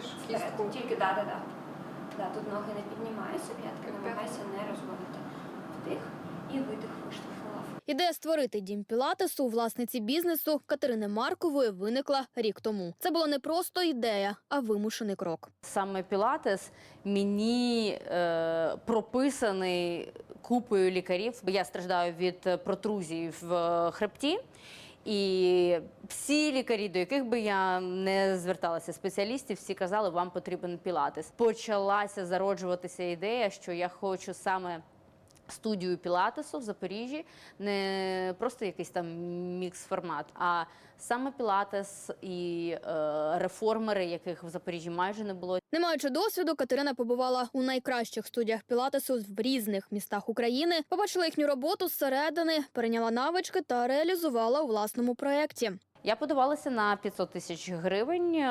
теж Вперед. кістку. Тільки да, да, да. Да, тут ноги не піднімаюся, п'ятки намагайся не розводити. Вдих і видих виштовхнула. Ідея створити дім пілатесу у власниці бізнесу Катерини Маркової виникла рік тому. Це була не просто ідея, а вимушений крок. Саме пілатес мені е, прописаний купою лікарів. Я страждаю від протрузії в е, хребті. І всі лікарі, до яких би я не зверталася спеціалістів, всі казали, вам потрібен пілатес. Почалася зароджуватися ідея, що я хочу саме студію пілатесу в Запоріжжі, не просто якийсь там мікс-формат, а саме пілатес і е, реформери, яких в Запоріжжі майже не було. Не маючи досвіду, Катерина побувала у найкращих студіях пілатесу в різних містах України, побачила їхню роботу зсередини, перейняла навички та реалізувала у власному проєкті. Я подавалася на 500 тисяч гривень е,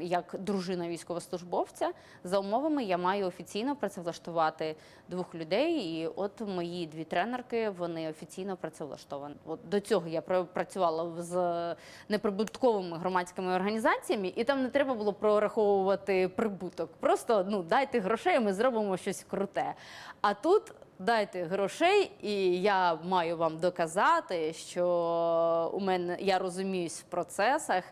як дружина військовослужбовця. За умовами я маю офіційно працевлаштувати двох людей. І от мої дві тренерки вони офіційно працевлаштовані. От до цього я працювала з неприбутковими громадськими організаціями, і там не треба було прораховувати прибуток. Просто ну дайте грошей, ми зробимо щось круте. А тут дайте грошей, і я маю вам доказати, що у мене я розуміюсь в процесах.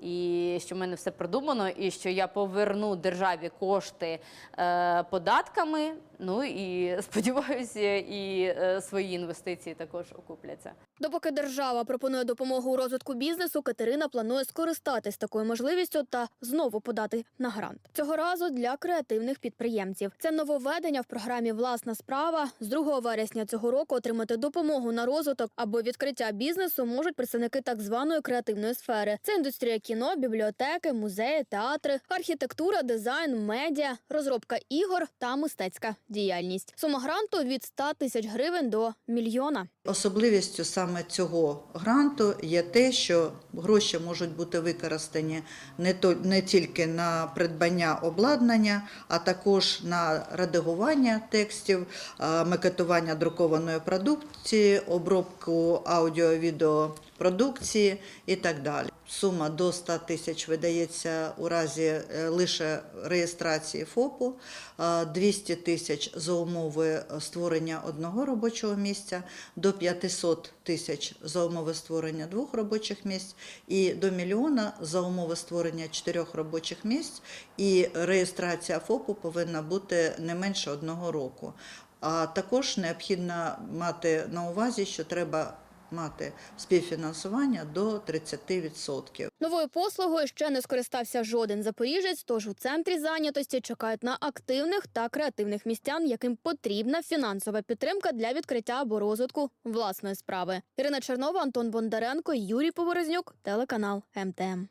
І що в мене все продумано, і що я поверну державі кошти е, податками. Ну і сподіваюся, і е, свої інвестиції також окупляться. Допоки держава пропонує допомогу у розвитку бізнесу, Катерина планує скористатись такою можливістю та знову подати на грант. Цього разу для креативних підприємців. Це нововведення в програмі Власна справа з 2 вересня цього року отримати допомогу на розвиток або відкриття бізнесу можуть представники так званої креативної сфери. Це індустрія кіно, бібліотеки, музеї, театри, архітектура, дизайн, медіа, розробка ігор та мистецька діяльність. Сума гранту від 100 тисяч гривень до мільйона. Особливістю саме цього гранту є те, що гроші можуть бути використані не, то, не тільки на придбання обладнання, а також на редагування текстів, макетування друкованої продукції, обробку аудіо-відеопродукції і так далі. Сума до 100 тисяч видається у разі е, лише реєстрації ФОПу, 200 тисяч за умови створення одного робочого місця, до 500 тисяч за умови створення двох робочих місць і до мільйона за умови створення чотирьох робочих місць. І реєстрація ФОПу повинна бути не менше одного року. А також необхідно мати на увазі, що треба мати співфінансування до 30%. Новою послугою ще не скористався жоден запоріжець, тож у центрі зайнятості чекають на активних та креативних містян, яким потрібна фінансова підтримка для відкриття або розвитку власної справи. Ірина Чернова, Антон Бондаренко, Юрій Поворознюк, телеканал МТМ.